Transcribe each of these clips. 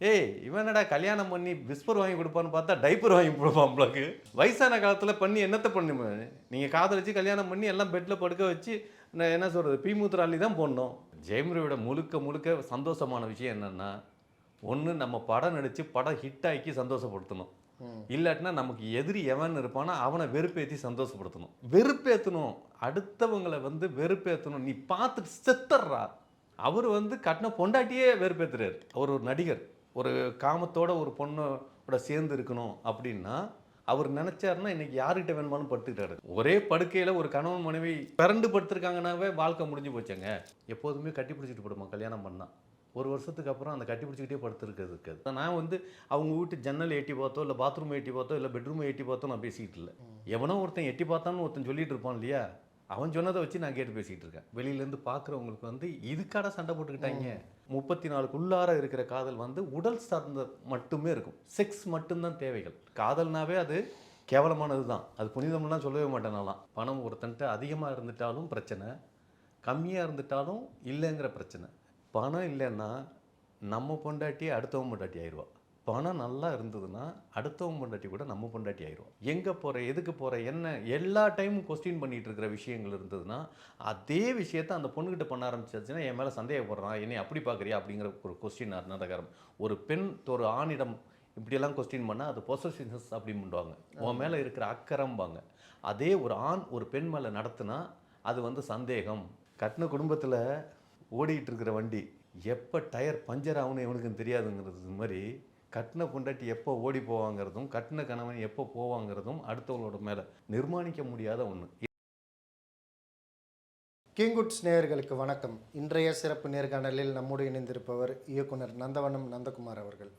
ஏய் இவன் என்னடா கல்யாணம் பண்ணி விஸ்பர் வாங்கி கொடுப்பான்னு பார்த்தா டைப்பர் வாங்கி கொடுப்பான் உங்களுக்கு வயசான காலத்தில் பண்ணி என்னத்தை பண்ணு நீங்கள் காதலிச்சு கல்யாணம் பண்ணி எல்லாம் பெட்டில் படுக்க வச்சு நான் என்ன சொல்கிறது பீமூத்திராளி தான் போடணும். ஜெயமுருவோட முழுக்க முழுக்க சந்தோஷமான விஷயம் என்னென்னா ஒன்று நம்ம படம் நடித்து படம் ஹிட் ஆக்கி சந்தோஷப்படுத்தணும். இல்லாட்டினா நமக்கு எதிரி எவன் இருப்பானோ அவனை வெறுப்பேற்றி சந்தோஷப்படுத்தணும். வெறுப்பேற்றணும் அடுத்தவங்களை வந்து வெறுப்பேற்றணும் நீ பார்த்துட்டு செத்துடுறா. அவர் வந்து கட்டின பொண்டாட்டியே வெறுப்பேத்துறாரு. அவர் ஒரு நடிகர். ஒரு காமத்தோட ஒரு பொண்ணோட சேர்ந்து இருக்கணும் அப்படின்னா அவர் நினைச்சாருன்னா இன்னைக்கு யார்கிட்ட வேணுமாலும் படுத்துக்கிட்டாரு. ஒரே படுக்கையில ஒரு கணவன் மனைவி பிறண்டு படுத்திருக்காங்கன்னாவே வாழ்க்கை முடிஞ்சு போச்சேங்க. எப்போதுமே கட்டி பிடிச்சிட்டு படுமா கல்யாணம் பண்ணா. ஒரு வருஷத்துக்கு அப்புறம் அந்த கட்டி பிடிச்சிக்கிட்டே படுத்துருக்கிறது இருக்காது நான் வந்து அவங்க வீட்டு ஜன்னல் எட்டி பார்த்தோ இல்லை பாத்ரூம் எட்டி பார்த்தோ இல்லை பெட்ரூம் எட்டி பார்த்தோ நான் பேசிக்கிட்டு இல்லை. எவனோ ஒருத்தன் எட்டி பார்த்தான்னு ஒருத்தன் சொல்லிட்டு இருப்பான் இல்லையா? அவன் சொன்னதை வச்சு நான் கேட்டு பேசிக்கிட்டு இருக்கேன். வெளியிலேருந்து பார்க்குறவங்களுக்கு வந்து இதுக்காட சண்டை போட்டுக்கிட்டாங்க? முப்பத்தி நாலுக்குள்ளார இருக்கிற காதல் வந்து உடல் சார்ந்த மட்டுமே இருக்கும். செக்ஸ் மட்டும்தான் தேவைகள். காதல்னாவே அது கேவலமானது தான் அது புனிதம்லாம் சொல்லவே மாட்டேன் நான்லாம் பணம் ஒருத்தன்ட்ட அதிகமாக இருந்துட்டாலும் பிரச்சனை. கம்மியாக இருந்துட்டாலும் இல்லைங்கிற பிரச்சனை. பணம் இல்லைன்னா நம்ம பொண்டாட்டி அடுத்தவன் பொண்டாட்டி ஆயிடுவா. பணம் நல்லா இருந்ததுன்னா அடுத்தவன் பொண்டாட்டி கூட நம்ம பொண்டாட்டி ஆயிடுவோம் எங்கே போகிற எதுக்கு போகிற என்ன எல்லா டைமும் கொஸ்டின் பண்ணிட்டு இருக்கிற விஷயங்கள் இருந்ததுன்னா அதே விஷயத்த அந்த பொண்ணுகிட்ட பண்ண ஆரம்பிச்சிச்சுன்னா என் மேலே சந்தேகப்படுறான் என்னை அப்படி பார்க்குறியா? அப்படிங்கிற ஒரு கொஸ்டின் நடக்காரம் ஒரு பெண் ஒரு ஆணிடம் இப்படியெல்லாம் கொஸ்டின் பண்ணால் அது பொசசிவ்னஸ் அப்படின்பாங்க உன் மேலே இருக்கிற அக்கறம்பாங்க. அதே ஒரு ஆண் ஒரு பெண் மேலே நடத்துனா அது வந்து சந்தேகம். கட்டின குடும்பத்தில் ஓடிட்டு இருக்கிற வண்டி எப்போ டயர் பஞ்சர் ஆகும்னு இவனுக்கு தெரியாதுங்கிறது மாதிரி கட்டின பொண்டாட்டி எப்போ ஓடி போவாங்கிறதும் கட்டின கணவன் எப்போ போவாங்கிறதும் அடுத்தவங்களோட மேலே நிர்மாணிக்க முடியாத ஒன்று கிங்குட்ஸ் நேயர்களுக்கு வணக்கம். இன்றைய சிறப்பு நேர்காணலில் நம்மோடு இணைந்திருப்பவர் இயக்குனர் நந்தவனம் நந்தகுமார் அவர்கள்.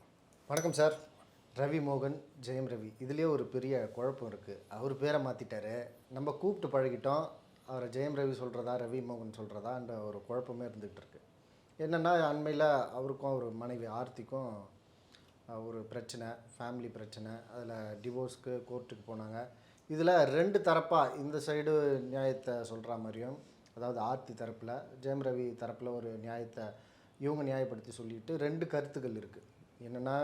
வணக்கம் சார். ரவி மோகன் ஜெயம் ரவி. இதுலேயே ஒரு பெரிய குழப்பம் இருக்குது அவர் பேரை மாற்றிட்டாரு நம்ம கூப்பிட்டு பழகிட்டோம். அவரை ஜெயம் ரவி சொல்கிறதா ரவி மோகன் சொல்கிறதான்ற ஒரு குழப்பமே இருந்துகிட்டு இருக்கு. என்னென்னா அண்மையில் அவருக்கும் அவர் மனைவி ஆர்த்திக்கும் ஒரு பிரச்சனை ஃபேமிலி பிரச்சனை அதில் டிவோர்ஸ்க்கு கோர்ட்டுக்கு போனாங்க. இதில் ரெண்டு தரப்பாக இந்த சைடு நியாயத்தை சொல்கிற மாதிரியும் அதாவது ஆர்த்தி தரப்பில் ஜெயம் ரவி தரப்பில் ஒரு நியாயத்தை இவங்க நியாயப்படுத்தி சொல்லிட்டு ரெண்டு கருத்துக்கள் இருக்குது என்னென்னா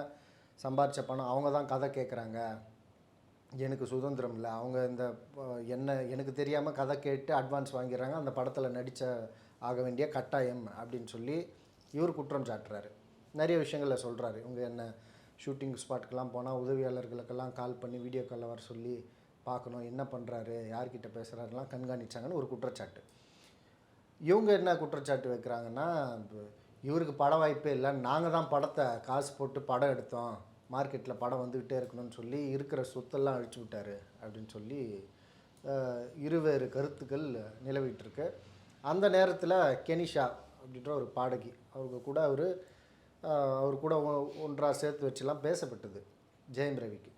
சம்பாரித்த பணம் அவங்க தான் கதை கேட்குறாங்க எனக்கு சுதந்திரம் இல்லை. அவங்க இந்த என்ன எனக்கு தெரியாமல் கதை கேட்டு அட்வான்ஸ் வாங்கிடுறாங்க. அந்த படத்தில் நடித்த ஆக வேண்டிய கட்டாயம் அப்படின்னு சொல்லி இவர் குற்றம் சாட்டுறாரு. நிறைய விஷயங்களில் சொல்கிறாரு இவங்க என்ன ஷூட்டிங் ஸ்பாட்டுக்கெல்லாம் போனால் உதவியாளர்களுக்கெல்லாம் கால் பண்ணி வீடியோ காலில் வர சொல்லி பார்க்கணும் என்ன பண்ணுறாரு யார்கிட்ட பேசுகிறாருலாம் கண்காணிச்சாங்கன்னு ஒரு குற்றச்சாட்டு. இவங்க என்ன குற்றச்சாட்டு வைக்கிறாங்கன்னா இவருக்கு பட வாய்ப்பே இல்லை நாங்கள் தான் படத்தை காசு போட்டு படம் எடுத்தோம் மார்க்கெட்டில் படம் வந்துக்கிட்டே இருக்கணும்னு சொல்லி இருக்கிற சொத்தெல்லாம் அழிச்சு விட்டாரு அப்படின்னு சொல்லி இருவேறு கருத்துக்கள் நிலவிட்டுருக்கு அந்த நேரத்தில் கெனிஷா அப்படின்ற ஒரு பாடகி அவங்க கூட அவர் அவர் கூட ஒ- ஒன்றா சேர்த்து வச்சுலாம் பேசப்பட்டது ஜெயம் ரவிக்கு.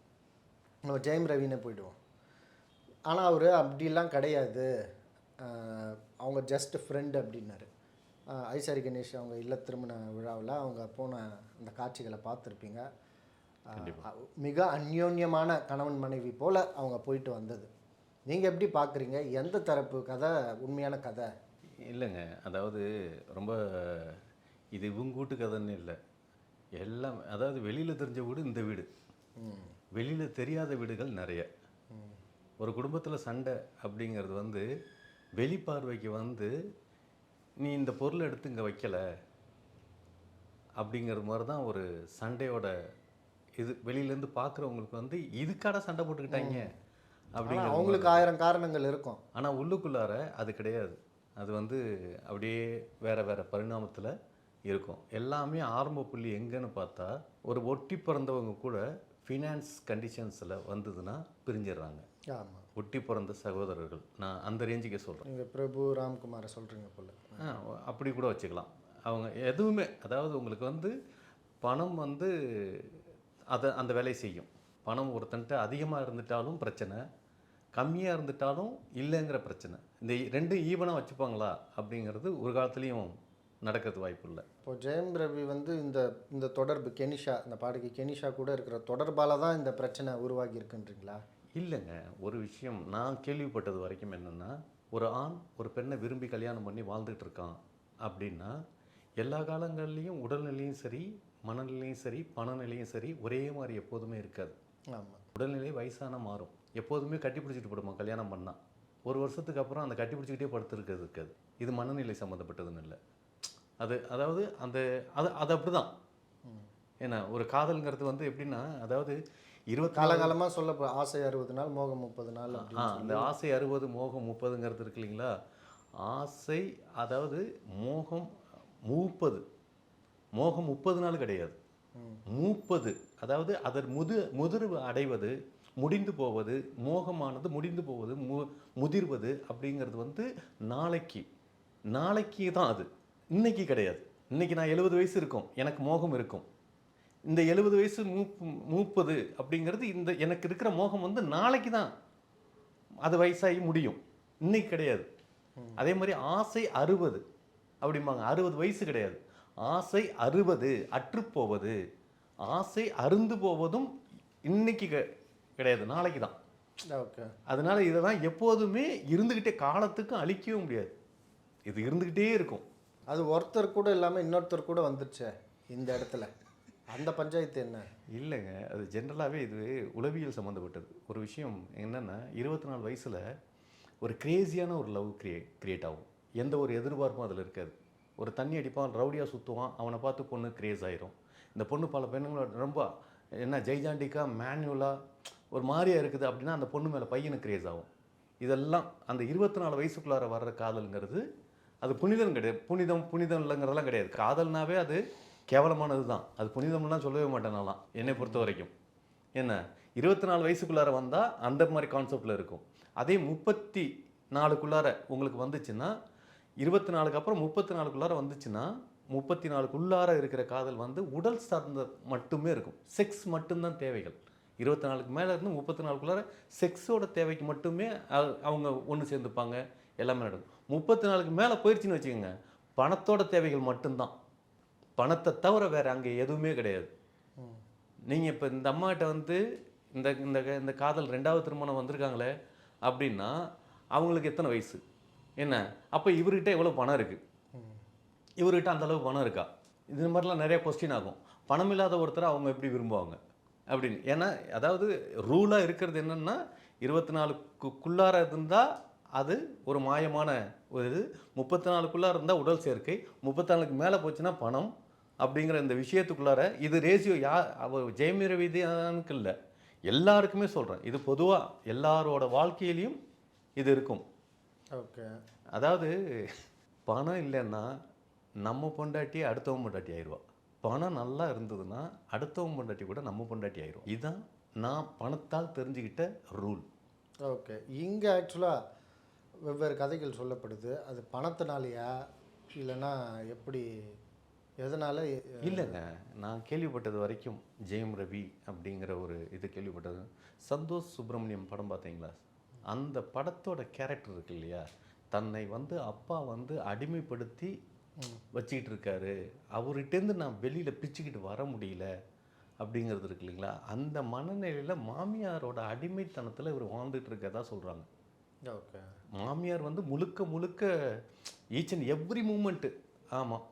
நம்ம ஜெயம் ரவின்னு போயிடுவோம். ஆனால் அவர் அப்படிலாம் கிடையாது. அவங்க ஜஸ்ட் ஃப்ரெண்டு அப்படின்னாரு. ஐசாரி கணேஷ் அவங்க இல்ல திருமண விழாவில் அவங்க போன அந்த காட்சிகளை பார்த்துருப்பீங்க. மிக அந்யோன்யமான கணவன் மனைவி போல் அவங்க போயிட்டு வந்தது. நீங்கள் எப்படி பார்க்குறீங்க எந்த தரப்பு கதை? உண்மையான கதை? இல்லைங்க. அதாவது ரொம்ப இது இவங்க வீட்டு கதைன்னு இல்லை. எல்லாம் அதாவது வெளியில் தெரிஞ்ச வீடு இந்த வீடு. வெளியில் தெரியாத வீடுகள் நிறைய. ஒரு குடும்பத்தில் சண்டை அப்படிங்கிறது வந்து வெளிப்பார்வைக்கு வந்து நீ இந்த பொருளை எடுத்து இங்கே வைக்கல அப்படிங்கிறது மாதிரி தான் ஒரு சண்டையோட இது. வெளியிலேருந்து பார்க்குறவங்களுக்கு வந்து இதுக்காட சண்டை போட்டுக்கிட்டாங்க அப்படிங்கிற அவங்களுக்கு ஆயிரம் காரணங்கள் இருக்கும். ஆனால் உள்ளுக்குள்ளார அது கிடையாது. அது வந்து அப்படியே வேற வேற பரிணாமத்தில் இருக்கும். எல்லாமே ஆரம்ப புள்ளி எங்கன்னு பார்த்தா ஒரு ஒட்டி பிறந்தவங்க கூட ஃபினான்ஸ் கண்டிஷன்ஸில் வந்ததுன்னா பிரிஞ்சிடுறாங்க. ஆமாம் ஒட்டி பிறந்த சகோதரர்கள். நான் அந்த ரேஞ்சுக்கே சொல்கிறேன் நீங்கள் பிரபு ராம்குமாரை சொல்கிறீங்க போல். அப்படி கூட வச்சுக்கலாம். அவங்க எதுவுமே அதாவது உங்களுக்கு வந்து பணம் வந்து அதை அந்த வேலையை செய்யும். பணம் ஒருத்தன்ட்ட அதிகமாக இருந்துட்டாலும் பிரச்சனை கம்மியாக இருந்துட்டாலும் இல்லைங்கிற பிரச்சனை. இந்த ரெண்டும் ஈவனாக வச்சுப்பாங்களா அப்படிங்கிறது ஒரு காலத்துலேயும் நடக்கிறது வாய்ப்பு இல்லை இப்போ ஜெயம் ரவி வந்து இந்த இந்த தொடர்பு கெனிஷா இந்த பாடகி கெனிஷா கூட இருக்கிற தொடர்பால தான் இந்த பிரச்சனை உருவாகி இருக்குன்றீங்களா இல்லைங்க. ஒரு விஷயம் நான் கேள்விப்பட்டது வரைக்கும் என்னென்னா ஒரு ஆண் ஒரு பெண்ணை விரும்பி கல்யாணம் பண்ணி வாழ்ந்துட்டு இருக்கான் அப்படின்னா எல்லா காலங்கள்லேயும் உடல்நிலையும் சரி மனநிலையும் சரி பணநிலையும் சரி ஒரே மாதிரி எப்போதுமே இருக்காது. ஆமாம் உடல்நிலை வயசான மாறும். எப்போதுமே கட்டி பிடிச்சிட்டு படுமா கல்யாணம் பண்ணால் ஒரு வருஷத்துக்கு அப்புறம் அந்த கட்டி பிடிச்சிக்கிட்டே படுத்துருக்கிறது இருக்காது. இது மனநிலை சம்மந்தப்பட்டதுன்னு இல்லை. அது அதாவது அந்த அது அது அப்படி தான் ஏன்னா ஒரு காதல்ங்கிறது வந்து எப்படின்னா அதாவது இருபத்தி காலகாலமாக சொல்ல ஆசை அறுபது நாள் மோகம் முப்பது நாள் ஆ அந்த ஆசை அறுபது மோகம் முப்பதுங்கிறது இருக்கு இல்லைங்களா? ஆசை அதாவது மோகம் மூப்பது. மோகம் முப்பது நாள் கிடையாது. மூப்பது. அதாவது அதன் முது முதிர்வு அடைவது முடிந்து போவது மோகமானது முடிந்து போவது மு முதிர்வது அப்படிங்கிறது வந்து நாளைக்கு. நாளைக்கு தான் அது. இன்னைக்கு கிடையாது. இன்னைக்கு நான் எழுபது வயசு இருக்கும். எனக்கு மோகம் இருக்கும். இந்த எழுபது வயசு மூப்பு மூப்பது அப்படிங்கிறது இந்த எனக்கு இருக்கிற மோகம் வந்து நாளைக்கு தான். அது வயசாகி முடியும். இன்னைக்கு கிடையாது. அதே மாதிரி ஆசை அறுபது அப்படிம்பாங்க. அறுபது வயசு கிடையாது. ஆசை அறுபது அற்றுப்போவது. ஆசை அருந்து போவதும் இன்னைக்கு கெ- கிடையாது. நாளைக்கு தான். ஓகே. அதனால இதை தான் எப்போதுமே இருந்துக்கிட்டே காலத்துக்கு அழிக்கவே முடியாது. இது இருந்துக்கிட்டே இருக்கும். அது ஒருத்தர் கூட இல்லாமல் இன்னொருத்தர் கூட வந்துருச்சே இந்த இடத்துல. அந்த பஞ்சாயத்து என்ன? இல்லைங்க. அது ஜென்ரலாகவே இது உளவியல் சம்மந்தப்பட்டது ஒரு விஷயம் என்னென்னா இருபத்தி நாலு வயசில் ஒரு க்ரேஸியான ஒரு லவ் க்ரியே க்ரியேட் ஆகும். எந்த ஒரு எதிர்பார்ப்பும் அதில் இருக்காது. ஒரு தண்ணி அடிப்பான் ரவுடியாக சுற்றுவான் அவனை பார்த்து பொண்ணு க்ரேஸ் ஆயிரும். இந்த பொண்ணு பல பெண்களோட ரொம்ப என்ன ஜெய்ஜாண்டிக்கா மேனுவலாக ஒரு மாதிரியா இருக்குது அப்படின்னா அந்த பொண்ணு மேலே பையனுக்கு க்ரேஸ் ஆகும். இதெல்லாம் அந்த இருபத்தி நாலு வயசுக்குள்ளார வர்ற காதலுங்கிறது அது புனிதம் கிடையாது. புனிதம் புனிதம் இல்லைங்கிறதெல்லாம் கிடையாது. காதல்னாவே அது கேவலமானது தான் அது புனிதம்லாம் சொல்லவே மாட்டேன் நான்லாம் என்னை பொறுத்த வரைக்கும். என்ன? இருபத்தி நாலு வயசுக்குள்ளார வந்தால் அந்த மாதிரி கான்செப்டில் இருக்கும். அதே முப்பத்தி நாலுக்குள்ளார உங்களுக்கு வந்துச்சுன்னா இருபத்தி நாலுக்கு அப்புறம் முப்பத்தி நாலுக்குள்ளார வந்துச்சுன்னா முப்பத்தி நாலுக்குள்ளார இருக்கிற காதல் வந்து உடல் சார்ந்த மட்டுமே இருக்கும். செக்ஸ் மட்டும்தான் தேவைகள். இருபத்தி நாலுக்கு மேலே இருந்து முப்பத்தி நாலுக்குள்ளார செக்ஸோட தேவைக்கு மட்டுமே அவங்க ஒன்று சேர்ந்துப்பாங்க. எல்லாமே நடக்கும். முப்பத்தி நாலுக்கு மேலே போயிடுச்சுன்னு வச்சுக்கோங்க. பணத்தோட தேவைகள் மட்டும்தான். பணத்தை தவிர வேறு அங்கே எதுவுமே கிடையாது. நீங்கள் இப்போ இந்த அம்மாகிட்ட வந்து இந்த இந்த இந்த காதல் ரெண்டாவது திருமணம் வந்திருக்காங்களே அப்படின்னா அவங்களுக்கு எத்தனை வயசு? என்ன? அப்போ இவர்கிட்ட எவ்வளோ பணம் இருக்குது இவர்கிட்ட அந்தளவுக்கு பணம் இருக்கா? இது மாதிரிலாம் நிறைய கொஸ்டின் ஆகும். பணம் இல்லாத ஒருத்தரை அவங்க எப்படி விரும்புவாங்க? அப்படின்னு. ஏன்னா அதாவது ரூலாக இருக்கிறது என்னென்னா இருபத்தி நாலுக்குள்ளார இருந்தால் அது ஒரு மாயமான ஒரு இது. முப்பத்தி நாலுக்குள்ளார இருந்தால் உடல் சேர்க்கை முப்பத்தி நாலுக்கு மேலே போச்சுன்னா பணம் அப்படிங்கிற இந்த விஷயத்துக்குள்ளார இது ரேசியோ யா ஜெயமி ரவிதானுக்கு இல்லை. எல்லாருக்குமே சொல்கிறேன் இது பொதுவாக எல்லாரோட வாழ்க்கையிலையும் இது இருக்கும். ஓகே. அதாவது பணம் இல்லைன்னா நம்ம பொண்டாட்டி அடுத்தவன் பொண்டாட்டி ஆயிடுவா பணம் நல்லா இருந்ததுன்னா அடுத்தவன் பொண்டாட்டி கூட நம்ம பொண்டாட்டி ஆயிரும் இதுதான் நான் பணத்தால் தெரிஞ்சுக்கிட்ட ரூல். ஓகே. இங்கே ஆக்சுவலாக வெவ்வேறு கதைகள் சொல்லப்படுது. அது பணத்தினாலையா? இல்லைன்னா எப்படி? எதனால் இல்லைங்க. நான் கேள்விப்பட்டது வரைக்கும் ஜெயம் ரவி அப்படிங்கிற ஒரு இது கேள்விப்பட்டது. சந்தோஷ் சுப்பிரமணியம் படம் பார்த்தீங்களா? அந்த படத்தோட கேரக்டர் இருக்கு இல்லையா? தன்னை வந்து அப்பா வந்து அடிமைப்படுத்தி வச்சுக்கிட்டு இருக்காரு. அவர்கிட்டேருந்து நான் வெளியில் பிச்சுக்கிட்டு வர முடியல அப்படிங்கிறது இருக்கு இல்லைங்களா? அந்த மனநிலையில் மாமியாரோட அடிமைத்தனத்தில் இவர் வாழ்ந்துட்டு இருக்கதா சொல்கிறாங்க ஓகே. மாமியார் வந்து முழுக்க முழுக்க ஈச் அண்ட் எவ்ரி மூமெண்ட்டு ஆமாம்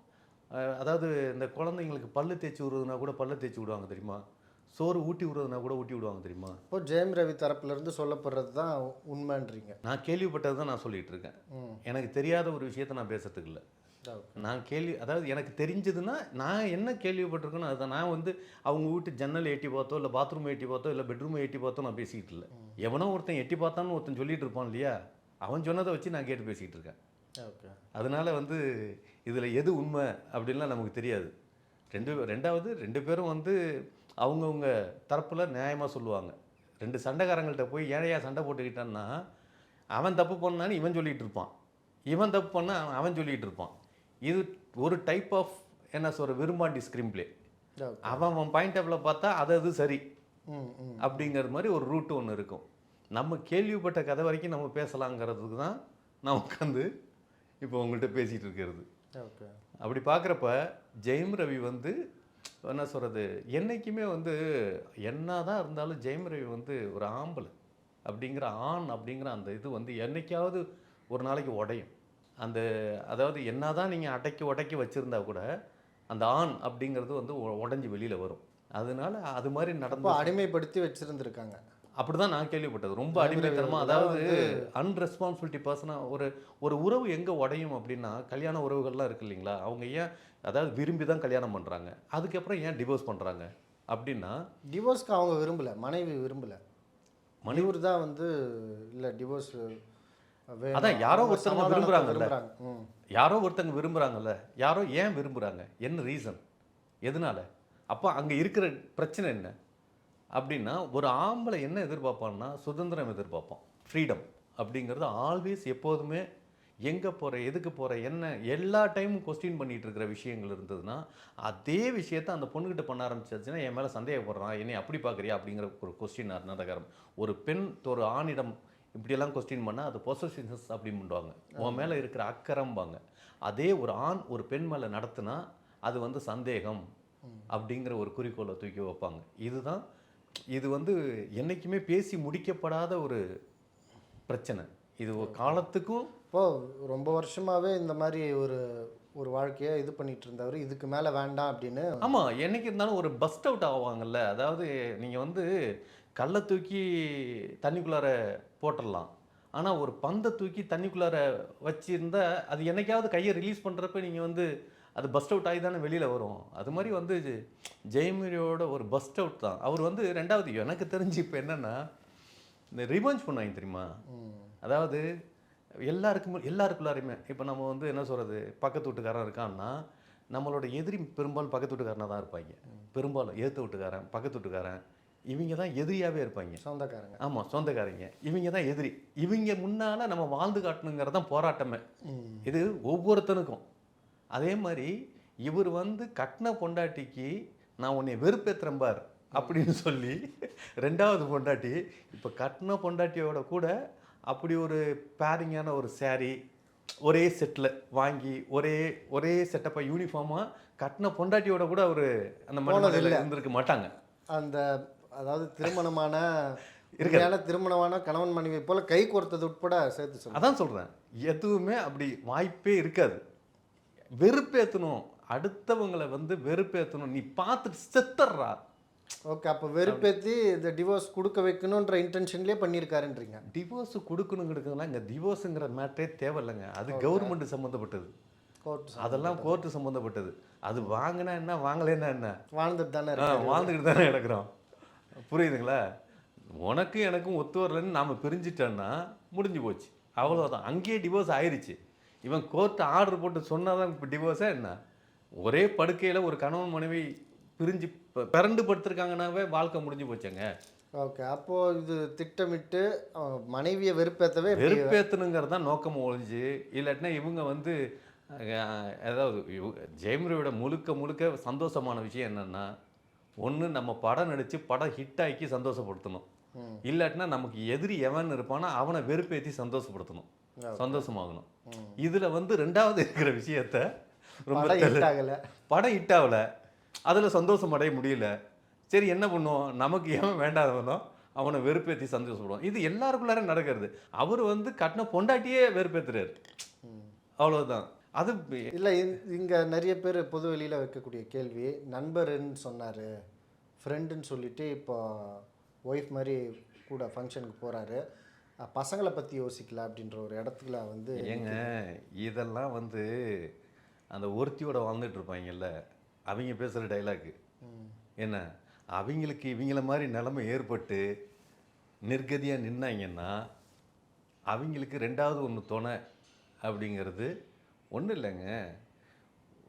அதாவது இந்த குழந்தைங்களுக்கு பல்லு தேய்ச்சி விடுறதுனா கூட பல்ல தேய்ச்சி விடுவாங்க தெரியுமா? சோறு ஊட்டி விடுறதுனா கூட ஊட்டி விடுவாங்க தெரியுமா? இப்போ ஜெயம் ரவி தரப்புலேருந்து சொல்லப்படுறது தான் உண்மைன்றீங்க. நான் கேள்விப்பட்டது தான் நான் சொல்லிட்டு இருக்கேன். எனக்கு தெரியாத ஒரு விஷயத்த நான் பேசுறதுக்கு இல்லை. நான் கேள்வி அதாவது எனக்கு தெரிஞ்சதுன்னா நான் என்ன கேள்விப்பட்டிருக்கேனோ அதுதான். நான் வந்து அவங்க வீட்டு ஜன்னல் எட்டி பார்த்தோ இல்லை பாத்ரூம் எட்டி பார்த்தோ இல்லை பெட்ரூம் எட்டி பார்த்தோ நான் பேசிக்கிட்டு இல்லை. எவனோ ஒருத்தன் எட்டி பார்த்தான்னு ஒருத்தன் சொல்லிட்டு இருப்பான் இல்லையா? அவன் சொன்னதை வச்சு நான் கேட்டு பேசிக்கிட்டு இருக்கேன் ஓகே. அதனால வந்து இதில் எது உண்மை அப்படின்லாம் நமக்கு தெரியாது. ரெண்டு ரெண்டாவது ரெண்டு பேரும் வந்து அவங்கவுங்க தரப்பில் நியாயமாக சொல்லுவாங்க. ரெண்டு சண்டைக்காரங்கள்ட்ட போய் ஏழையா சண்டை போட்டுக்கிட்டான்னா அவன் தப்பு பண்ணான்னு இவன் சொல்லிட்டு இருப்பான் இவன் தப்பு பண்ணா அவன் சொல்லிட்டு இருப்பான் இது ஒரு டைப் ஆஃப் என்ன சொல்ற விரும்பாண்டி ஸ்க்ரீன் பிளே அவன் அவன் பாயிண்ட் ஆஃப்ல பார்த்தா அது அது சரி. அப்படிங்கிற மாதிரி ஒரு ரூட் ஒன்று இருக்கும். நம்ம கேள்விப்பட்ட கதை வரைக்கும் நம்ம பேசலாங்கிறதுக்கு தான் நான் உட்காந்து இப்போ உங்கள்கிட்ட பேசிகிட்டு இருக்கிறது. ஓகே. அப்படி பார்க்குறப்ப ஜெயம் ரவி வந்து என்ன சொல்கிறது என்னைக்குமே வந்து என்னதான் இருந்தாலும் ஜெயம் ரவி வந்து ஒரு ஆம்பளை அப்படிங்கிற ஆண் அப்படிங்கிற அந்த இது வந்து என்னைக்காவது ஒரு நாளைக்கு உடையும். அந்த அதாவது என்னதான் நீங்கள் அடக்கி உடக்கி வச்சுருந்தா கூட அந்த ஆண் அப்படிங்கிறது வந்து உடைஞ்சு வெளியில் வரும். அதனால அது மாதிரி நடந்து அடிமைப்படுத்தி வச்சிருந்திருக்காங்க. அப்படிதான் நான் கேள்விப்பட்டது. ரொம்ப அடிமைத்தனமா அதாவது அன்ரெஸ்பான்சிபிலிட்டி பர்சனாக ஒரு ஒரு உறவு எங்கே உடையும் அப்படின்னா கல்யாண உறவுகள்லாம் இருக்கு இல்லைங்களா? அவங்க ஏன் அதாவது விரும்பி தான் கல்யாணம் பண்ணுறாங்க அதுக்கப்புறம் ஏன் டிவோர்ஸ் பண்ணுறாங்க அப்படின்னா டிவோர்ஸ்க்கு அவங்க விரும்பல மனைவி விரும்பல. மணியூர் தான் வந்து இல்லை டிவோர்ஸ் அதான் யாரோ ஒருத்தவங்க விரும்புறாங்கல்ல. ம். யாரோ ஒருத்தங்க விரும்புகிறாங்கல்ல யாரோ ஏன் விரும்புகிறாங்க என்ன ரீசன் எதனால? அப்போ அங்கே இருக்கிற பிரச்சனை என்ன? அப்படின்னா ஒரு ஆம்பளை என்ன எதிர்பார்ப்பான்னா சுதந்திரம் எதிர்பார்ப்பான். ஃப்ரீடம் அப்படிங்கிறது ஆல்வேஸ் எப்போதுமே எங்கே போகிற எதுக்கு போகிற என்ன எல்லா டைமும் கொஸ்டின் பண்ணிட்டு இருக்கிற விஷயங்கள் இருந்ததுன்னா அதே விஷயத்த அந்த பொண்ணுகிட்ட பண்ண ஆரம்பிச்சிச்சுன்னா என் மேலே சந்தேகப்படுறான் என்னை அப்படி பார்க்குறியா அப்படிங்கிற ஒரு கொஸ்டின் நடக்காரம் ஒரு பெண் ஒரு ஆணிடம் இப்படியெல்லாம் கொஸ்டின் பண்ணால் அது பொசசிவ்னஸ் அப்படின்னுவாங்க உன் மேலே இருக்கிற அக்கறம்பாங்க. அதே ஒரு ஆண் ஒரு பெண் மேலே நடத்துனா அது வந்து சந்தேகம் அப்படிங்கிற ஒரு குறிக்கோளை தூக்கி வைப்பாங்க. இதுதான் இது வந்து என்றைக்குமே பேசி முடிக்கப்படாத ஒரு பிரச்சனை. இது ஒரு காலத்துக்கும் இப்போ ரொம்ப வருஷமாவே இந்த மாதிரி ஒரு ஒரு வாழ்க்கையை இது பண்ணிட்டு இருந்தவர் இதுக்கு மேலே வேண்டாம் அப்படின்னு. ஆமாம் என்னைக்கு இருந்தாலும் ஒரு பஸ்ட் அவுட் ஆவாங்கல்ல. அதாவது நீங்கள் வந்து கல்லை தூக்கி தண்ணிக்குள்ளார போட்டுடலாம் ஆனால் ஒரு பந்தை தூக்கி தண்ணிக்குள்ளார வச்சிருந்தா அது என்னைக்காவது கையை ரிலீஸ் பண்ணுறப்ப நீங்கள் வந்து அது பஸ்ட் அவுட் ஆகி தானே வெளியில் வரும். அது மாதிரி வந்து ஜெயமூரியோட ஒரு பஸ்ட் அவுட் தான். அவர் வந்து ரெண்டாவது எனக்கு தெரிஞ்சு இப்போ என்னென்னா இந்த ரிவெஞ்ச் பண்ணுவாங்க தெரியுமா? அதாவது எல்லாருக்கும் எல்லாருக்குள்ளாரையுமே இப்போ நம்ம வந்து என்ன சொல்கிறது பக்கத்து வீட்டுக்காரன் இருக்கான்னா நம்மளோட எதிரி பெரும்பாலும் பக்கத்து வீட்டுக்காரனாக தான் இருப்பாங்க. பெரும்பாலும் ஏற்ற வீட்டுக்காரன் பக்கத்து வீட்டுக்காரன் இவங்க தான் எதிரியாகவே இருப்பாங்க. சொந்தக்காரங்க. ஆமாம் சொந்தக்காரங்க. இவங்க தான் எதிரி. இவங்க முன்னால் நம்ம வாழ்ந்து காட்டணுங்கிறது தான் போராட்டமே. இது ஒவ்வொருத்தனுக்கும். அதே மாதிரி இவர் வந்து கட்டின பொண்டாட்டிக்கு நான் உன்னை வெறுப்பேத்துறேன் பார் அப்படின்னு சொல்லி ரெண்டாவது பொண்டாட்டி இப்போ கட்டின பொண்டாட்டியோட கூட அப்படி ஒரு பேரிங்கான ஒரு saree ஒரே செட்டில் வாங்கி ஒரே ஒரே செட்டப்பாக யூனிஃபார்மாக கட்டின பொண்டாட்டியோட கூட அவர் அந்த இல்ல. இருந்திருக்க மாட்டாங்க அந்த அதாவது திருமணமான. உண்மையான திருமணமான கணவன் மனைவி போல கை கோர்த்தது உட்பட சேர்த்து அதான் சொல்கிறேன் எதுவுமே அப்படி வாய்ப்பே இருக்காது வெறுப்பேற்றணும் அடுத்தவங்களை வந்து வெறுப்பேற்றணும் நீ பார்த்துட்டு செத்துடுறா. ஓகே அப்போ வெறுப்பேத்தி இந்த டிவோர்ஸ் கொடுக்க வைக்கணுன்ற இன்டென்ஷன்லேயே பண்ணியிருக்காருன்றீங்க. டிவோர்ஸ் கொடுக்கணுங்கிறதுலாம் இங்கே டிவோர்ஸுங்கிற மேட்டரே தேவையில்லைங்க. அது கவர்மெண்ட் சம்மந்தப்பட்டது. கோர்ட் அதெல்லாம் கோர்ட்டு சம்மந்தப்பட்டது. அது வாங்கினா என்ன வாங்கலைன்னா என்ன? வாழ்ந்துட்டு தானே வாழ்ந்துக்கிட்டு தானே கிடக்குறோம். புரியுதுங்களா? உனக்கும் எனக்கும் ஒத்து வரலன்னு நாம் பிரிஞ்சிட்டோன்னா முடிஞ்சு போச்சு. அவ்வளோதான் அங்கேயே டிவோர்ஸ் ஆயிருச்சு. இவன் கோர்ட்டு ஆர்டர் போட்டு சொன்னாதான் இப்போ டிவோர்ஸா என்ன? ஒரே படுக்கையில் ஒரு கணவன் மனைவி பிரிஞ்சு பிறண்டு படுத்திருக்காங்கன்னாவே வாழ்க்கை முடிஞ்சு போச்சுங்க. ஓகே அப்போ இது திட்டமிட்டு மனைவியை வெறுப்பேத்தவே இப்படி- வெறுப்பேற்றணுங்கிறது தான் நோக்கம் ஒழிஞ்சு இல்லாட்டினா இவங்க வந்து அதாவது ஜெயமுறையோட முழுக்க முழுக்க சந்தோஷமான விஷயம் என்னன்னா ஒன்று நம்ம படம் நடித்து படம் ஹிட் ஆக்கி சந்தோஷப்படுத்தணும். இல்லாட்டினா நமக்கு எதிரி எவன் இருப்பானோ அவனை வெறுப்பேற்றி சந்தோஷப்படுத்தணும். சந்தோஷமாகணும். இதில் வந்து ரெண்டாவது இருக்கிற விஷயத்த ரொம்ப படம் ஹிட் ஆகல. படம் ஹிட் ஆகல. அதில் சந்தோஷம் அடைய முடியல. சரி என்ன பண்ணுவோம்? நமக்கு ஏன் வேண்டாதவனோ அவனை வெறுப்பேற்றி சந்தோஷப்படுவோம். இது எல்லாருக்குள்ளார நடக்கிறது. அவர் வந்து கட்டின பொண்டாட்டியே வெறுப்பேத்துறாரு. அவ்வளவுதான். அது இல்லை இங்க நிறைய பேர் பொது வெளியில வைக்கக்கூடிய கேள்வி நண்பருன்னு சொன்னாரு ஃப்ரெண்டுன்னு சொல்லிட்டு இப்போ ஒய்ஃப் மாதிரி கூட ஃபங்க்ஷனுக்கு போறாரு. அஹ், பசங்களை பத்தி யோசிக்கல அப்படின்ற ஒரு இடத்துல வந்து ஏங்க இதெல்லாம் வந்து அந்த ஒருத்தியோட வாழ்ந்துட்டு இருப்பாங்கல்ல அவங்க பேசுகிற டைலாக்கு என்ன? அவங்களுக்கு இவங்கள மாதிரி நிலைமை ஏற்பட்டு நிர்கதியாக நின்னாங்கன்னா அவங்களுக்கு ரெண்டாவது ஒன்று துணை அப்படிங்கிறது ஒன்றும் இல்லைங்க.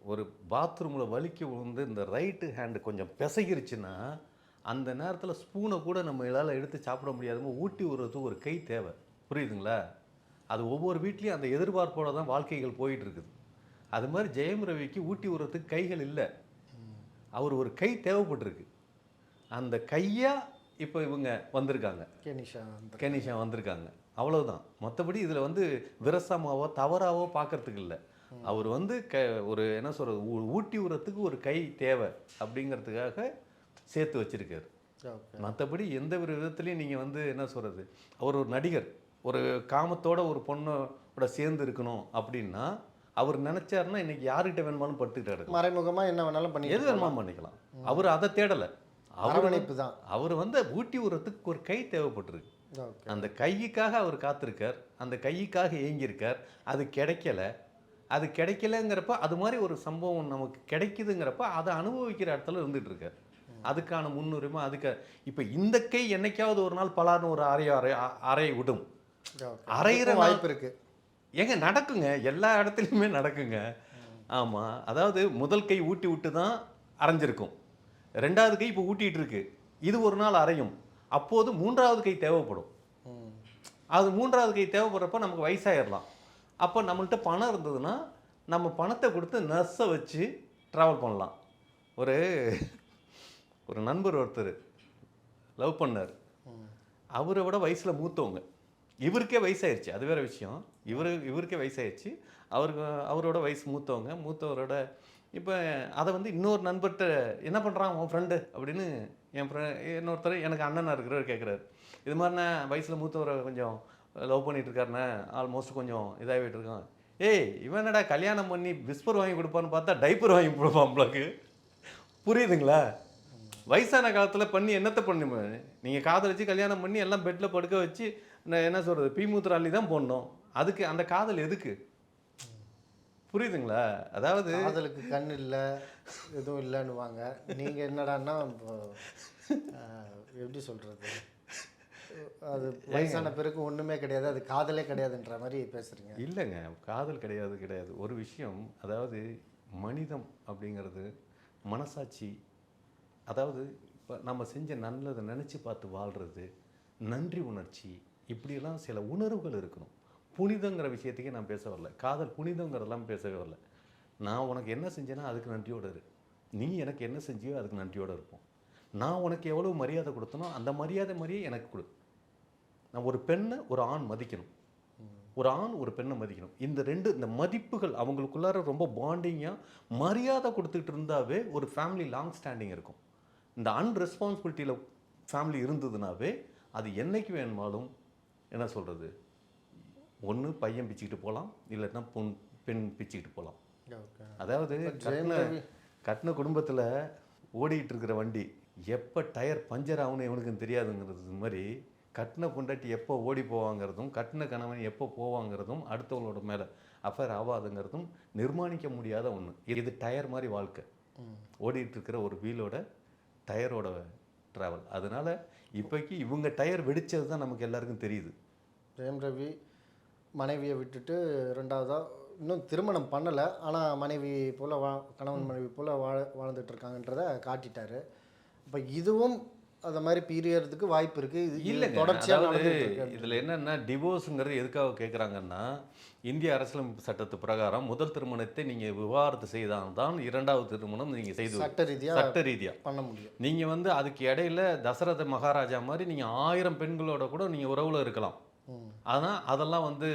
ஒரு பாத்ரூமில் வலிக்க விழுந்து இந்த ரைட்டு ஹேண்டு கொஞ்சம் பிசகிருச்சுன்னா அந்த நேரத்தில் ஸ்பூனை கூட நம்ம இதால் எடுத்து சாப்பிட முடியாதமோ ஊட்டி விடுறதுக்கு ஒரு கை தேவை. புரியுதுங்களா? அது ஒவ்வொரு வீட்லேயும் அந்த எதிர்பார்ப்போட தான் வாழ்க்கைகள் போயிட்டு இருக்குது. அது மாதிரி ஜெயம் ரவிக்கு ஊட்டி விடுறதுக்கு கைகள் இல்லை. அவர் ஒரு கை தேவைப்பட்டிருக்கு. அந்த கையா இப்போ இவங்க வந்திருக்காங்க. கேனிஷா கெனிஷா வந்திருக்காங்க. அவ்வளவுதான். மற்றபடி இதில் வந்து விரசமாவோ தவறாவோ பார்க்கறதுக்கு இல்லை. அவர் வந்து க ஒரு என்ன சொல்கிறது ஊட்டி விடுறதுக்கு ஒரு கை தேவை அப்படிங்கிறதுக்காக சேர்த்து வச்சிருக்காரு. மற்றபடி எந்த ஒரு விதத்துலையும் நீங்கள் வந்து என்ன சொல்கிறது அவர் ஒரு நடிகர். ஒரு காமத்தோட ஒரு பொண்ணோட சேர்ந்து இருக்கணும் அப்படின்னா அவர் நினைச்சாருன்னா இன்னைக்கு யார்கிட்ட வேணுமாலும் படுத்துக்கிட்டாரு. மறைமுகமா என்ன வேணாலும் எது பண்ணி வேணுமாலும் பண்ணிக்கலாம். அவர் அதை தேடலை. அவர் அரவணைப்பு தான். அவர் வந்து ஊட்டி விடுறதுக்கு ஒரு கை தேவைப்பட்டிருக்கு. அந்த கையுக்காக அவர் காத்திருக்கார். அந்த கையுக்காக ஏங்கியிருக்கார். அது கிடைக்கல. அது கிடைக்கலங்கிறப்ப அது மாதிரி ஒரு சம்பவம் நமக்கு கிடைக்குதுங்கிறப்ப அதை அனுபவிக்கிற இடத்துல இருந்துட்டு இருக்கார். அதுக்கான முன்னுரிமை அதுக்கு இப்போ இந்த கை என்னைக்காவது ஒரு நாள் பலார்னு ஒரு அறை அறை அறை விடும். அதுக்கும் வாய்ப்பு இருக்கு. ஏங்க நடக்குங்க. எல்லா இடத்துலையுமே நடக்குங்க. ஆமாம் அதாவது முதல் கை ஊட்டி விட்டு தான் அரைஞ்சிருக்கும். ரெண்டாவது கை இப்போ ஊட்டிட்டு இருக்கு. இது ஒரு நாள் அரையும். அப்போது மூன்றாவது கை தேவைப்படும். அது மூன்றாவது கை தேவைப்படுறப்ப நமக்கு வயசாயிடலாம் அப்போ நம்மள்ட்ட பணம் இருந்ததுன்னா நம்ம பணத்தை கொடுத்து நர்ஸை வச்சு ட்ராவல் பண்ணலாம். ஒரு ஒரு நண்பர் ஒருத்தர் லவ் பண்ணார். அவரை விட வயசில் மூத்தவங்க. இவருக்கே வயசாயிருச்சு. அது வேற விஷயம். இவரு இவருக்கே வயசாயிருச்சு. அவருக்கு அவரோட வயசு மூத்தவங்க. மூத்தவரோட இப்போ அதை வந்து இன்னொரு நண்பர்கிட்ட என்ன பண்ணுறான் உன் ஃப்ரெண்டு அப்படின்னு என் ஃப்ரெண்ட் இன்னொருத்தர் எனக்கு அண்ணனாக இருக்கிறவர் கேட்குறாரு இது மாதிரி நான் வயசில் மூத்தவரை கொஞ்சம் லவ் பண்ணிகிட்டு இருக்காருண்ணே ஆல்மோஸ்ட் கொஞ்சம் இதாகிட்டு இருக்கான். ஏய் இவன் என்னடா கல்யாணம் பண்ணி விஸ்பர் வாங்கி கொடுப்பான்னு பார்த்தா டைப்பர் வாங்கி கொடுப்பான் நம்மளுக்கு புரியுதுங்களா? வயசான காலத்தில் பண்ணி என்னத்தை பண்ணு நீங்கள் காதலிச்சு கல்யாணம் பண்ணி எல்லாம் பெட்டில் படுக்க வச்சு நான் என்ன சொல்கிறது பீமூத்திர அள்ளி தான் போடணும். அதுக்கு அந்த காதல் எதுக்கு? புரியுதுங்களா? அதாவது காதலுக்கு கண் இல்லை எதுவும் இல்லைன்னுவாங்க. நீங்க என்னடான்னா இப்போ, எப்படி சொல்றது? அது வயசான பிறகு ஒண்ணுமே கிடையாது அது காதலே கிடையாதுன்ற மாதிரி பேசுறீங்க. இல்லைங்க காதல் கிடையாது கிடையாது. ஒரு விஷயம் அதாவது மனிதம் அப்படிங்கிறது மனசாட்சி அதாவது இப்போ நம்ம செஞ்ச நல்லதை நினச்சி பார்த்து வாழ்கிறது நன்றி உணர்ச்சி இப்படியெல்லாம் சில உணர்வுகள் இருக்கணும். புனிதங்கிற விஷயத்துக்கே நான் பேச வரல. காதல் புனிதங்கிறதெல்லாம் பேசவே வரல. நான் உனக்கு என்ன செஞ்சேன்னா அதுக்கு நன்றியோடு இரு. நீ எனக்கு என்ன செஞ்சியோ அதுக்கு நன்றியோடு இருப்போம். நான் உனக்கு எவ்வளோ மரியாதை கொடுத்தனோ அந்த மரியாதை மாதிரியே எனக்கு கொடு. நான் ஒரு பெண்ணை ஒரு ஆண் மதிக்கணும். ஒரு ஆண் ஒரு பெண்ணை மதிக்கணும். இந்த ரெண்டு இந்த மதிப்புகள் அவங்களுக்குள்ளார ரொம்ப பாண்டிங்காக மரியாதை கொடுத்துட்டு இருந்தாவே ஒரு ஃபேமிலி லாங் ஸ்டாண்டிங் இருக்கும். இந்த அன்ரெஸ்பான்சிபிலிட்டியில் ஃபேமிலி இருந்ததுனாவே அது என்னைக்கு வேணுமாலும் என்ன சொல்கிறது ஒன்று பையன் பிச்சுக்கிட்டு போகலாம் இல்லைன்னா பொன் பெண் பிச்சுக்கிட்டு போகலாம் அதாவது கட்டின கட்டின குடும்பத்தில் ஓடிட்டு இருக்கிற வண்டி எப்போ டயர் பஞ்சர் ஆகும்னு எவனுக்கும் தெரியாதுங்கிறது மாதிரி கட்டின பொண்டாட்டி எப்போ ஓடி போவாங்கிறதும் கட்டின கணவன் எப்போ போவாங்கிறதும் அடுத்தவங்களோட மேலே அஃபேர் ஆகாதுங்கிறதும் நிர்மாணிக்க முடியாத ஒன்று இது டயர் மாதிரி வாழ்க்கை. ஓடிட்டு இருக்கிற ஒரு வீலோட டயரோட ட்ராவல் அதனால இப்போக்கி இவங்க டயர் வெடிச்சது தான் நமக்கு எல்லாருக்கும் தெரியுது. ஜெயம் ரவி மனைவியை விட்டுட்டு ரெண்டாவதா இன்னும் திருமணம் பண்ணலை ஆனால் மனைவி போல் வா கணவன் மனைவி போல் வாழ வாழ்ந்துட்டு இருக்காங்கன்றத காட்டிட்டாரு. இப்போ இதுவும் அந்த மாதிரி பிரியறதுக்கு வாய்ப்பு இருக்கு. இது இல்லைங்க. தொடர்ச்சியாக இதில் என்னன்னா டிவோர்ஸுங்கிறது எதுக்காக கேட்குறாங்கன்னா இந்திய அரசியலமைப்பு சட்டத்து பிரகாரம் முதல் திருமணத்தை நீங்கள் விவாகரத்து செய்தால் தான் இரண்டாவது திருமணம் நீங்கள் செய்து சட்ட ரீதியாக சட்ட ரீதியாக பண்ண முடியும். நீங்கள் வந்து அதுக்கு இடையில தசரத மகாராஜா மாதிரி நீங்கள் ஆயிரம் பெண்களோட கூட நீங்கள் உறவில் இருக்கலாம். ஆனால் அதெல்லாம் வந்து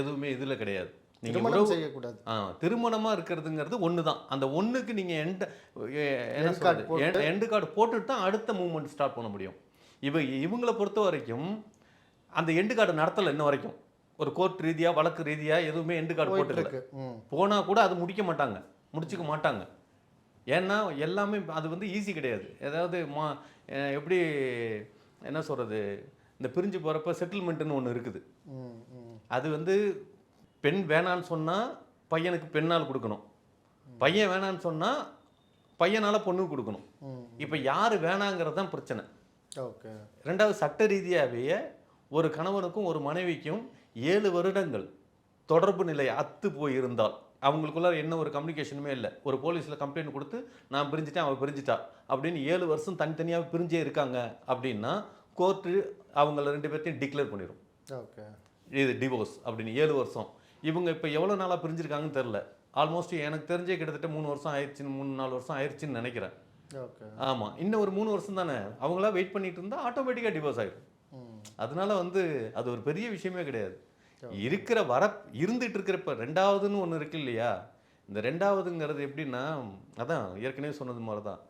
எதுவுமே இதில் கிடையாது. நீங்கள் திருமணம் செய்யக்கூடாது. ஆ திருமணமாக இருக்கிறதுங்கிறது ஒன்று தான் அந்த ஒன்றுக்கு நீங்கள் எண்ட் என்ன சொல்றது? எண்டு கார்டு போட்டுட்டு தான் அடுத்த மூவ்மெண்ட் ஸ்டார்ட் பண்ண முடியும். இவ இவங்களை பொறுத்த வரைக்கும் அந்த எண்டு கார்டு நடத்தலை இன்ன வரைக்கும். ஒரு கோர்ட் ரீதியாக வழக்கு ரீதியாக எதுவுமே எண்டு கார்டு ம். போனால் கூட அது முடிக்க மாட்டாங்க. முடிச்சுக்க மாட்டாங்க. ஏன்னா எல்லாமே அது வந்து ஈஸி கிடையாது. ஏதாவது மா எப்படி என்ன சொல்கிறது இந்த பிரிஞ்சு போகிறப்ப செட்டில்மெண்ட்டுன்னு ஒன்று இருக்குது. அது வந்து பெண் வேணான்னு சொன்னால் பையனுக்கு பெண்ணால் கொடுக்கணும். பையன் வேணான்னு சொன்னால் பையனால் பொண்ணுக்கு கொடுக்கணும். இப்போ யார் வேணாங்கிறது தான் பிரச்சனை. ஓகே. ரெண்டாவது சட்ட ரீதியாகவே ஒரு கணவனுக்கும் ஒரு மனைவிக்கும் ஏழு வருடங்கள் தொடர்பு நிலை அத்து போயிருந்தால். அவங்களுக்குள்ள என்ன ஒரு கம்யூனிகேஷனுமே இல்லை. ஒரு போலீஸில் கம்ப்ளைண்ட் கொடுத்து நான் பிரிஞ்சுட்டேன் அவள் பிரிஞ்சுட்டா. அப்படின்னு ஏழு வருஷம் தனித்தனியாக பிரிஞ்சே இருக்காங்க அப்படின்னா கோர்ட்டு அவங்கள ரெண்டு பேர்த்தையும் டிக்ளேர் பண்ணிடும் ஓகே. இது டிவோர்ஸ் அப்படின்னு ஏழு வருஷம். இவங்க இப்போ எவ்வளோ நாளாக பிரிஞ்சிருக்காங்கன்னு தெரில ஆல்மோஸ்ட் எனக்கு தெரிஞ்சே கிட்டத்தட்ட மூணு வருஷம் ஆயிடுச்சுன்னு மூணு நாலு வருஷம் ஆயிடுச்சுன்னு நினைக்கிறேன். ஓகே. ஆமாம் இன்னும் ஒரு மூணு வருஷம் தானே. அவங்களா வெயிட் பண்ணிட்டு இருந்தால் ஆட்டோமேட்டிக்காக டிவோர்ஸ் ஆகிடும் அதனால வந்து அது ஒரு பெரிய விஷயமே கிடையாது. இருக்கிற வர இருந்துட்டு இருக்கிறப்ப ரெண்டாவதுன்னு ஒன்று இருக்கு இல்லையா? இந்த ரெண்டாவதுங்கிறது எப்படின்னா அதான் ஏற்கனவே சொன்னது மாதிரி தான்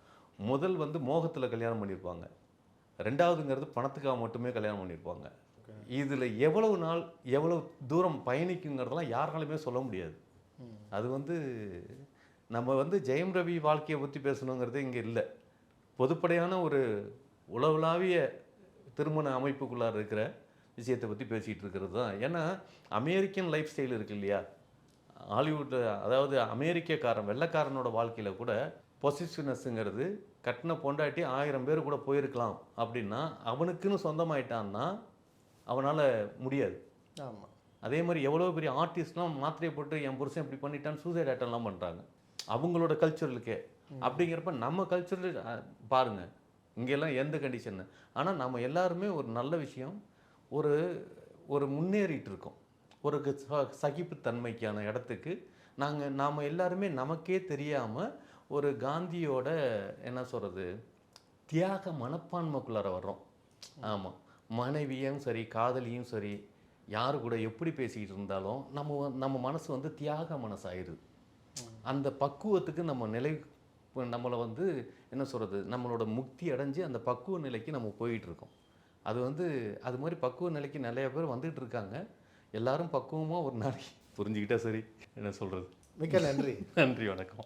முதல் வந்து மோகத்தில் கல்யாணம் பண்ணியிருப்பாங்க. ரெண்டாவதுங்கிறது பணத்துக்காக மட்டுமே கல்யாணம் பண்ணியிருப்பாங்க. இதில் எவ்வளவு நாள் எவ்வளவு தூரம் பயணிக்குங்கிறதெல்லாம் யாராலுமே சொல்ல முடியாது. அது வந்து நம்ம வந்து ஜெயம் ரவி வாழ்க்கையை பற்றி பேசணுங்கிறது இங்கே இல்லை. பொதுப்படையான ஒரு உலகளாவிய திருமண அமைப்புக்குள்ளார இருக்கிற விஷயத்தை பற்றி பேசிகிட்டு இருக்கிறது தான். ஏன்னா அமெரிக்கன் லைஃப் ஸ்டைல் இருக்கு இல்லையா? ஹாலிவுட்டில் அதாவது அமெரிக்கக்காரன் வெள்ளைக்காரனோட வாழ்க்கையில் கூட பொசிஷனஸ்ங்கிறது கட்டின பொண்டாட்டி ஆயிரம் பேர் கூட போயிருக்கலாம் அப்படின்னா அவனுக்குன்னு சொந்தமாயிட்டான்னா அவனால் முடியாது. முடியாது அதே மாதிரி எவ்வளோ பெரிய ஆர்டிஸ்ட்லாம் மாத்திரையை போட்டு என் புருஷன் இப்படி பண்ணிட்டான்னு சூசைட் அட்டம்லாம் பண்ணுறாங்க அவங்களோட கல்ச்சரலுக்கே அப்படிங்கிறப்ப நம்ம கல்ச்சரில் பாருங்க. இங்கெல்லாம் எந்த கண்டிஷன் ஆனால் நம்ம எல்லாருமே ஒரு நல்ல விஷயம் ஒரு ஒரு முன்னேறிட்டு இருக்கோம் ஒரு ச- சகிப்புத்தன்மைக்கான இடத்துக்கு. நாங்கள் நாம் எல்லாருமே நமக்கே தெரியாமல் ஒரு காந்தியோட என்ன சொல்கிறது தியாக மனப்பான்மைக்குள்ளார வர்றோம். ஆமாம் மனைவியும் சரி காதலியும் சரி யாரு கூட எப்படி பேசிக்கிட்டு இருந்தாலும் நம்ம நம்ம மனசு வந்து தியாக மனசாயிருது அந்த பக்குவத்துக்கு நம்ம நிலை நம்மளை வந்து என்ன சொல்கிறது நம்மளோட முக்தி அடைஞ்சு அந்த பக்குவ நிலைக்கு நம்ம போயிட்டு இருக்கோம் அது வந்து அது மாதிரி பக்குவ நிலைக்கு நிறைய பேர் வந்துட்டு இருக்காங்க எல்லாரும் பக்குவமாக ஒரு நாளைக்கு புரிஞ்சுக்கிட்டா சரி. என்ன சொல்கிறது மிக்க நன்றி. நன்றி வணக்கம்.